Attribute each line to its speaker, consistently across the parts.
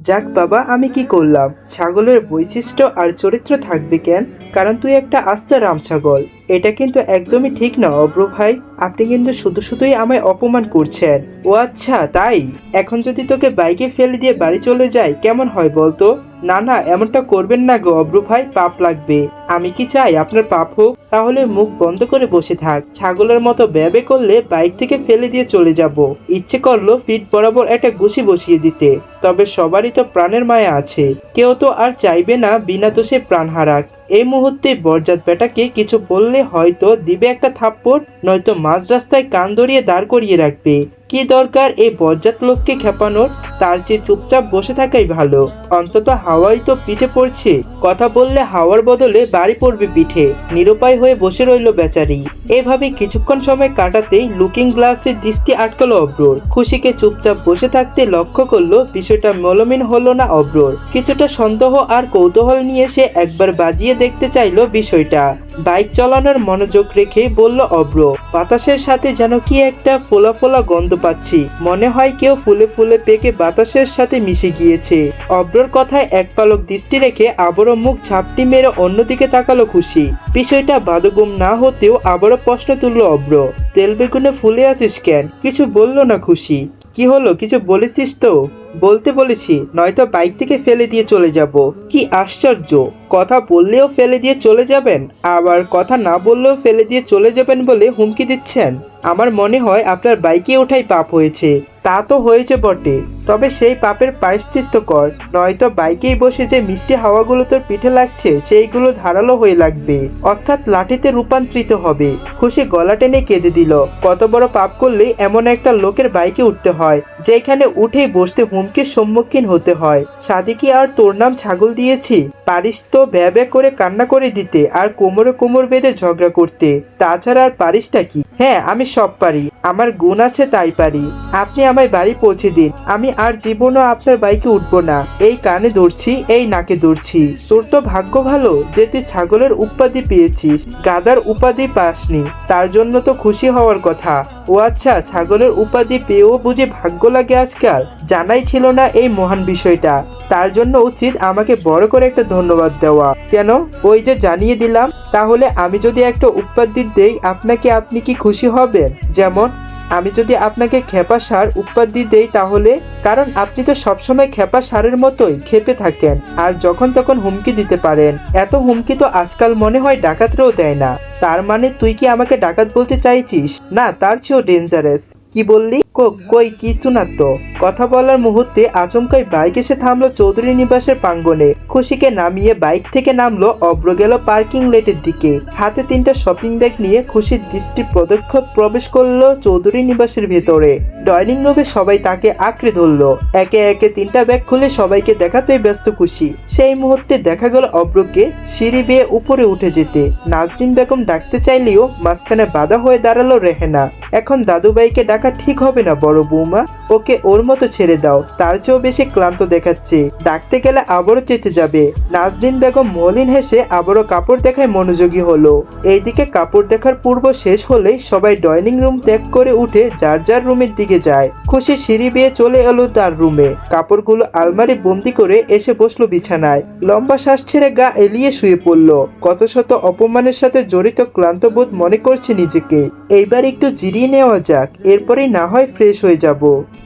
Speaker 1: যাক বাবা, আমি কি করলাম? ছাগলের বৈশিষ্ট্য আর চরিত্র থাকবে কেন? কারণ তুই একটা আস্তে রাম ছাগল। এটা কিন্তু একদমই ঠিক না অব্র ভাই। আপনি কিন্তু শুধু শুধুই আমায় অপমান করছেন। ও আচ্ছা তাই? এখন যদি তোকে বাইকে ফেলে দিয়ে বাড়ি চলে যায় কেমন হয় বলতো? না না, এমনটা করবেন না গো অব্রু ভাই, পাপ লাগবে। আমি কি চাই? আপনার পাপ হোক, তাহলে মুখ বন্ধ করে বসে থাক। ছাগলের মতো ব্যাবে করলে বাইক থেকে ফেলে দিয়ে চলে যাব। ইচ্ছে করল ফিট বরাবর একটা গুছি বসিয়ে দিতে। তবে সবারই তো প্রাণের মায়া আছে। কেউ তো আর চাইবে না বিনা দোষে প্রাণ হারাক। এই মুহূর্তে বরজাত বেটাকে কিছু বললে হয়তো দিবে একটা থাপ্পড়, নয়তো মাঝ রাস্তায় কান ধরিয়ে দাঁড় করিয়ে রাখবে। কি দরকার এই বজ্জাত লোককে খেপানোর? তার চেয়ে চুপচাপ বসে থাকাই ভালো। অন্তত হাওয়াই তো পিঠে পড়ছে। কথা বললে হাওয়ার বদলে বাড়ি পড়বে পিঠে। নিরুপায় হয়ে বসে রইল বেচারি। এভাবে কিছুক্ষণ সময় কাটাতেই লুকিং গ্লাসের দৃষ্টি আটকালো অব্রোর। খুশিকে চুপচাপ বসে থাকতে লক্ষ্য করল বিষয়টা মলমিন হলো না অব্রোর। কিছুটা সন্দেহ আর কৌতূহল নিয়ে সে একবার বাজিয়ে দেখতে চাইলো বিষয়টা। বাইক চালানোর মনোযোগ রেখে বলল অব্র বাতাসের সাথে যেন কি একটা ফোলা ফোলা গন্ধ পাচ্ছি। মনে হয় কেউ ফুলে ফুলে পেকে বাতাসের সাথে মিশে গিয়েছে। অব্রর কথায় এক পালক দৃষ্টি রেখে আবারও মুখ ঝাপটি মেরে অন্যদিকে তাকালো খুশি। বিষয়টা বাদগুম না হতেও আবারও প্রশ্ন তুললো অব্র তেল বেগুনে ফুলে আছিস কেন? কিছু বলল না খুশি। কি হলো? কিছু বলেছিস তো? বলতে বলেছি, নয়তো বাইক থেকে ফেলে দিয়ে চলে যাব। কি আশ্চর্য! কথা বললেও ফেলে দিয়ে চলে যাবেন, আবার কথা না বললেও ফেলে দিয়ে চলে যাবেন বলে হুমকি দিচ্ছেন। আমার মনে হয় আপনার বাইকে ওঠাই পাপ হয়েছে। তা তো হয়েছে বটে, তবে সেই পাপের প্রায়শ্চিত্ত কর নয়তো বাইকেই বসে যে মিষ্টি হাওয়াগুলো তোর পিঠে লাগছে, সেইগুলো ধারালো হয়ে লাগবে। অর্থাৎ লাঠিতে রূপান্তরিত হবে। খুশি গলা টেনে কেঁদে দিল। কত বড় পাপ করলে এমন একটা লোকের বাইকে উঠতে হয়, যেখানে উঠেই বসতে হুমকির সম্মুখীন হতে হয়। সাদিকি, আর তোর নাম ছাগল দিয়েছি? পারিস তো? ভ্যা ভ্যা করে কান্না করে দিতে আর কোমরে কোমর বেঁধে ঝগড়া করতে। তাছাড়া আর পারিসটা কি? হ্যাঁ আমি সব পারি। আমার গুণ আছে, তাই পারি। আপনি আমায় বাড়ি পৌঁছে দিন। আমি আর জীবনও আপনার বাইকে উঠবো না। এই কানে ধরছি, এই নাকে ধরছি। তোর তো ভাগ্য ভালো যে তুই ছাগলের উপাধি পেয়েছিস। গাদার উপাধি পাসনি। তার জন্য তো খুশি হওয়ার কথা। ও আচ্ছা ছাগলের উপাধি পেয়েও বুঝে ভাগ্য লাগে আজকাল? জানাই ছিল না এই মহান বিষয়টা। তার জন্য উচিত আমাকে বড় করে একটা ধন্যবাদ দেওয়া। কেন? ওই যে জানিয়ে দিলাম, তাহলে আমি যদি একটা উপাধি দেই, আপনাকে আপনি কি খুশি হবেন? যেমন, আমি যদি আপনাকে খেপা সার উপাধি দেই, তাহলে? কারণ আপনি তো সবসময় খেপা সারের মতোই খেপে থাকেন, আর যখন তখন হুমকি দিতে পারেন। এত হুমকি তো আজকাল মনে হয় ডাকাতরাও দেয় না। তার মানে তুই কি আমাকে ডাকাত বলতে চাইছিস? না, তার চেয়েও ডেঞ্জারাস কি বললি? কই কিছু না তো। কথা বলার মুহূর্তে আচমকাই বাইক এসে থামলো চৌধুরী নিবাসের প্রাঙ্গণে। খুশিকে নামিয়ে বাইক থেকে নামলো অব্র গেল পার্কিং লেটের দিকে। হাতে তিনটা শপিং ব্যাগ নিয়ে খুশির দৃষ্টি পদক্ষেপ প্রবেশ করল চৌধুরী নিবাসের ভেতরে। ডাইনিং রুমে সবাই তাকে আঁকড়ে ধরলো। একে একে তিনটা ব্যাগ খুলে সবাইকে দেখাতে ব্যস্ত খুশি। সেই মুহূর্তে দেখা গেল অব্রকে সিঁড়ি বেয়ে উপরে উঠে যেতে। নাজরিন বেগম ডাকতে চাইলেও মাঝখানে বাধা হয়ে দাঁড়াল রেহেনা। এখন দাদুবাইকে ডাকা ঠিক হবে না বড় বৌমা ওকে ওর মতো ছেড়ে দাও, তার চেয়েও বেশি ক্লান্ত দেখাচ্ছে। ডাকতে গেলে আবারও চেতে যাবে। নাজরিন বেগম মলিন হেসে আবারও কাপড় দেখায় মনোযোগী হলো। এইদিকে কাপড় দেখার পূর্ব শেষ হলেই সবাই ডাইনিং রুম ত্যাগ করে উঠে যার যার রুমের দিকে যায়। খুশি সিঁড়ি বেয়ে চলে এলো তার রুমে। কাপড়গুলো আলমারি বন্দি করে এসে বসল বিছানায়। লম্বা শ্বাস ছেড়ে গা এলিয়ে শুয়ে পড়ল। কত শত অপমানের সাথে জড়িত ক্লান্ত বোধ মনে করছে নিজেকে। এইবার একটু জিরিয়ে নেওয়া যাক, এরপরেই না হয় ফ্রেশ হয়ে যাব।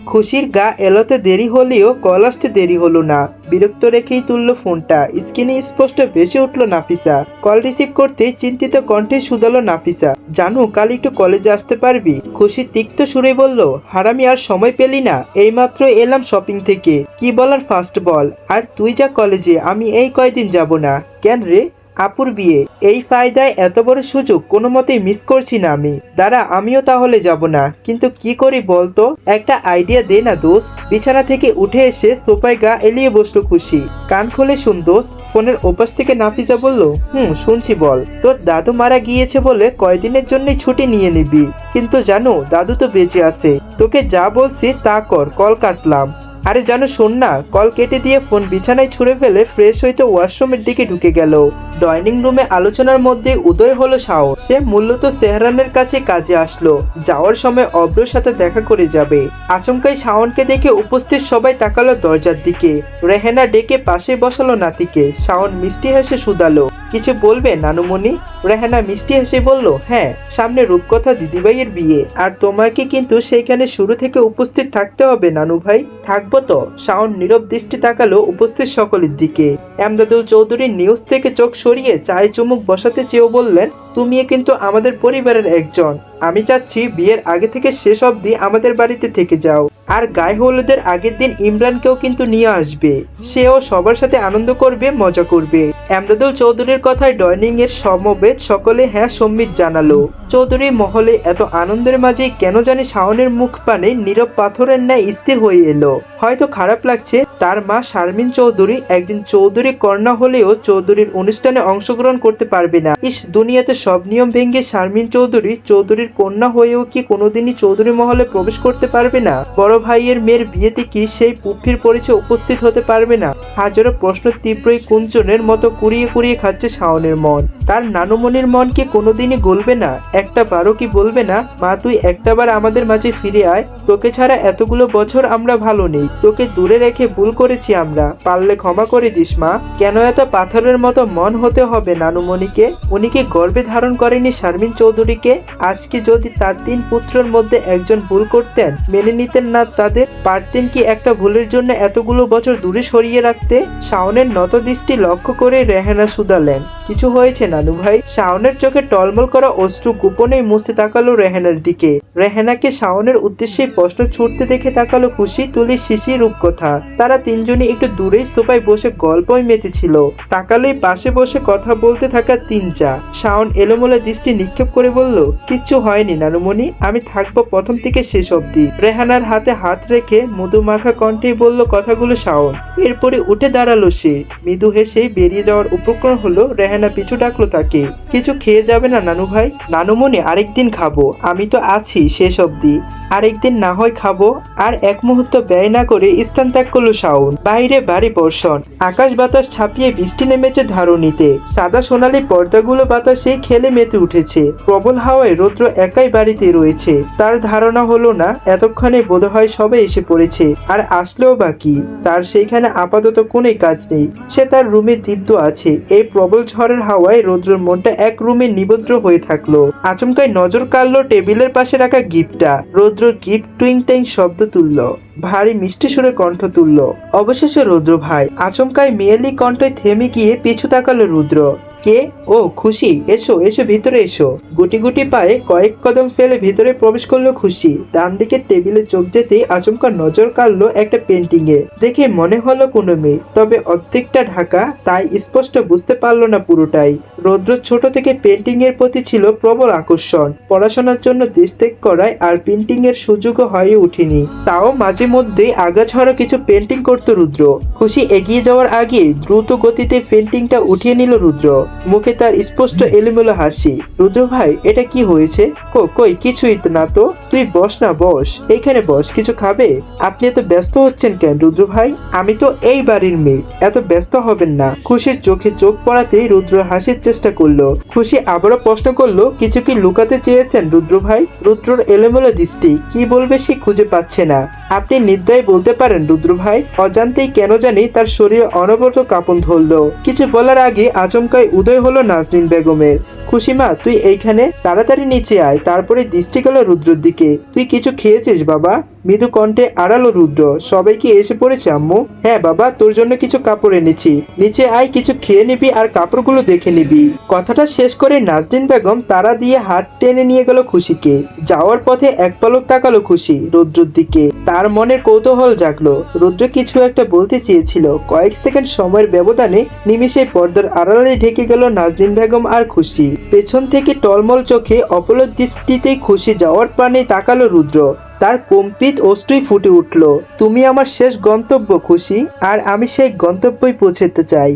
Speaker 1: খুশির গা এলোতে দেরি হলেও কল আসতে দেরি হলো না। বিরক্ত রেখেই তুলল ফোনটা। স্ক্রিনে স্পষ্ট ভেসে উঠল নাফিসা। কল রিসিভ করতে চিন্তিত কণ্ঠে শুধালো নাফিসা। জানো, কাল একটু কলেজে আসতে পারবি? খুশি তিক্ত সুরে বলল, হারামি, আর সময় পেলি না। এইমাত্র এলাম শপিং থেকে। কি বলার ফার্স্ট বল? আর তুই যা কলেজে, আমি এই কয়দিন যাব না। কেন রে? আপুর বিয়ে। এই ফায়দায় এত বড় সুযোগ কোনো মতেই মিস করছি না আমি। দাঁড়া, আমিও তাহলে যাব না। কিন্তু কি করি বলতো? একটা আইডিয়া দে না দোস্ত। বিছানা থেকে উঠে এসে সোফায় গা এলিয়ে বসল খুশি। কান খুলে শুন দোস্ত। ফোনের ওপাশ থেকে নাফিসা বলল, হুম, শুনছি বল। তোর দাদু মারা গিয়েছে বলে কয়দিনের জন্যই ছুটি নিয়ে নিবি। কিন্তু জানো, দাদু তো বেঁচে আছে। তোকে যা বলছি তা কর, কল কাটলাম। আরে জানো, শোন না, কল কেটে দিয়ে ফোন বিছানায় ছুঁড়ে ফেলে ফ্রেশ হইতে ওয়াশরুমের দিকে ঢুকে গেল। ডাইনিং রুমে আলোচনার মধ্যে উদয় হলো শাওন সে মূলত সেহরানের কাছে কাজে আসলো। যাওয়ার সময় অব্রর সাথে দেখা করে যাবে। আচমকাই শাওনকে দেখে উপস্থিত সবাই তাকালো দরজার দিকে। রেহেনা ডেকে পাশে বসালো নাতিকে। শাওন মিষ্টি হেসে শুধালো। কিছু বলবে নানুমণি? রেহানা মিষ্টি হেসে বলল হ্যাঁ সামনে রূপকথা দিদিভাইয়ের বিয়ে। আর তোমাকে কিন্তু সেইখানে শুরু থেকে উপস্থিত থাকতে হবে, নানু ভাই। থাকব তো? শাওন নীরব দৃষ্টি তাকালো উপস্থিত সকলের দিকে। এমদাদুল চৌধুরী নিউজ থেকে চোখ সরিয়ে চায়ে চুমুক বসাতে চেয়েও বললেন তুমি কিন্তু আমাদের পরিবারের একজন। আমি চাচ্ছি বিয়ের আগে থেকে শেষ অবধি আমাদের বাড়িতে থেকে যাও। আর গায়ে হলুদের আগের দিন ইমরানকেও কিন্তু নিয়ে আসবে। সেও সবার সাথে আনন্দ করবে, মজা করবে। এমদাদুল চৌধুরীর কথায় ডয়নিং এর সমবেত সকলে হ্যাঁ সম্মিত জানালো। চৌধুরী মহলে এত আনন্দের মাঝে কেন জানি শাওনের মুখ পানে নীরব পাথরের ন্যায় স্থির হয়ে এলো। হয়তো খারাপ লাগছে, তার মা শারমিন চৌধুরী একদিন চৌধুরী কন্যা হলেও চৌধুরীর অনুষ্ঠানে অংশগ্রহণ করতে পারবে না। ইস, দুনিয়াতে সব নিয়ম ভেঙে শারমিন চৌধুরী চৌধুরীর কন্যা হয়েও কি কোনোদিনই চৌধুরী মহলে প্রবেশ করতে পারবে না? বড় ভাইয়ের মেয়ের বিয়েতে কি সেই পুফির পরিচয় উপস্থিত হতে পারবে না? হাজারো প্রশ্ন তীব্রই কুঞ্চনের মতো কুড়িয়ে কুড়িয়ে খাচ্ছে শাওনের মন। তার নানুমনির মন কি কোনোদিনই গলবে না? একটা বারও কি বলবে না? মা, তুই একটাবার আমাদের মাঝে ফিরে আয়। তোকে ছাড়া এতগুলো বছর আমরা ভালো নেই। তোকে দূরে রেখে ভুল করেছি আমরা। পারলে ক্ষমা করে দিস, মা। কেন এত পাথরের মতো মন হতে হবে নানুমণিকে? উনি কি গর্বে ধারণ করেনি শারমিন চৌধুরীকে? আজকে যদি তার তিন পুত্রের মধ্যে একজন ভুল করতেন, মেনে নিতেন না তাদের, পারতেন কি একটা ভুলের জন্য এতগুলো বছর দূরে সরিয়ে রাখতে? শাওনের নত দৃষ্টি লক্ষ্য করে রেহানা সুদালেন কিছু হয়েছে, নানু ভাই? শাওনের চোখে টলমল করা অশ্রু গোপনেই মুছে তাকালো রেহানার দিকে। রেহানাকে শাওনের উদ্দেশ্যে প্রশ্ন ছুটতে দেখে তাকালো খুশি তুলি শিশি রূপকথা। তারা তিনজনই একটু দূরেই সোফায় বসে গল্পই মেতেছিল। তাকালেই পাশে বসে কথা বলতে থাকা তিন চা শাওন এলোমেলো দৃষ্টি নিক্ষেপ করে বলল, কিচ্ছু হয়নি নানুমণি, আমি থাকব প্রথম থেকে শেষ অবধি। রেহানার হাতে হাত রেখে মধু মাখা কণ্ঠে বলল কথাগুলো শাওন। এরপরে উঠে দাঁড়াল সে। মৃদু হেসে বেরিয়ে যাওয়ার উপক্রম হলো রেহানা পিছু ডাকলো তাকে। কিছু খেয়ে যাবে না নানু ভাই? নানুমণি, আরেকদিন খাব। আমি তো আছি শেষ অবধি। আরেকদিন না হয় খাব, আর এক মুহূর্ত ব্যয় না করে স্থান ত্যাগ করল শাওন। বাইরে বাড়ি বর্ষণ। আকাশ বাতাস ছাপিয়ে বৃষ্টি নেমেছে ধারণীতে। সাদা সোনালি পর্দাগুলো বাতাসে খেলে মেতে উঠেছে। প্রবল হাওয়ায় রৌদ্র একাই বাড়িতে রয়েছে। তার ধারণা হলো না, এতক্ষণে বোধহয় সবে এসে পড়েছে, আর আসলেও বাকি তার সেইখানে আপাতত কোনো কাজ নেই। সে তার রুমে দীপ্ত আছে। এই প্রবল ঝড়ের হাওয়ায় রৌদ্রের মনটা এক রুমে নিবদ্র হয়ে থাকল। আচমকায় নজর কাড়লো টেবিলের পাশে রাখা গিফটটা। রৌদ্র গিফট টুইং টাইং শব্দ তুলল। ভারী মিষ্টি সুরে কণ্ঠ তুলল। অবশেষে রুদ্র ভাই আচমকায় মেয়েলি কণ্ঠে থেমে গিয়ে পিছু তাকালো রুদ্র। কে? ও, খুশি। এসো এসো, ভিতরে এসো। গুটি গুটি পায়ে কয়েক কদম ফেলে ভিতরে প্রবেশ করল খুশি। ডান দিকের টেবিলে চোখ যেতে আচমকা নজর কাড়লো একটা পেন্টিং এ। দেখে মনে হলো কোনো মেয়ে, তবে অর্ধেকটা ঢাকা তাই স্পষ্ট বুঝতে পারল না পুরোটাই। রৌদ্র ছোট থেকে পেন্টিং এর প্রতি ছিল প্রবল আকর্ষণ। পড়াশোনার জন্য দেশ ত্যাগ করায় আর পেন্টিং এর সুযোগও হয়ে ওঠেনি। তাও মাঝে মধ্যে আগাছাড়া কিছু পেন্টিং করতো রুদ্র। খুশি এগিয়ে যাওয়ার আগে দ্রুত গতিতে পেন্টিংটা উঠিয়ে নিল রুদ্র। মুখে তার স্পষ্ট এলোমেলো হাসি। রুদ্র ভাই, এটা কি হয়েছে? কো, কই, কিছুই তো না তো। তুই বস না, বস। এখানে বস, কিছু খাবে? আপনি এত ব্যস্ত হচ্ছেন কেন রুদ্র ভাই? আমি তো এই বাড়ির মেয়ে, এত ব্যস্ত হবেন না। খুশির চোখে চোখ পড়াতেই রুদ্র হাসির চেষ্টা করল। খুশি আবারও প্রশ্ন করল, কিছু কি লুকাতে চেয়েছেন রুদ্র ভাই? রুদ্রর এলোমেলো দৃষ্টি, কি বলবে সে খুঁজে পাচ্ছে না। আপনি নির্দয় বলতে পারেন রুদ্র ভাই, অজান্তেই কেন জানি তার শরীরে অনবরত কাঁপন ধরলো। কিছু বলার আগে আচমকায় উদয় হলো নাজনীন বেগমের। খুশিমা তুই এইখানে? তাড়াতাড়ি নিচে আয়, তারপরে দৃষ্টি গেল রুদ্রর দিকে। তুই কিছু খেয়েছিস বাবা? মৃদু কণ্ঠে আড়ালো রুদ্র, সবাই কি এসে পড়েছে, আম্মু? হ্যাঁ বাবা, তোর জন্য কিছু কাপড় এনেছি। নিচে আয়, কিছু খেয়ে নিবি আর কাপড়গুলো দেখে নিবি। কথাটা শেষ করে নাজদিন বেগম তারা দিয়ে হাত টেনে নিয়ে গেল খুশিকে। যাওয়ার পথে এক পলক তাকালো খুশি রুদ্রর দিকে। তার মনের কৌতূহল জাগলো। রুদ্র কিছু একটা বলতে চেয়েছিল। কয়েক সেকেন্ড সময়ের ব্যবধানে নিমিষে পর্দার আড়ালে ঢেকে গেল নাজনীন বেগম আর খুশি। পেছন থেকে টলমল চোখে অপলক দৃষ্টিতেই খুশি যাওয়ার প্রাণে তাকালো রুদ্র। তার কম্পিত অষ্টই ফুটে উঠল। তুমি আমার শেষ গন্তব্য খুশি, আর আমি সেই গন্তব্যই পৌঁছাতে চাই।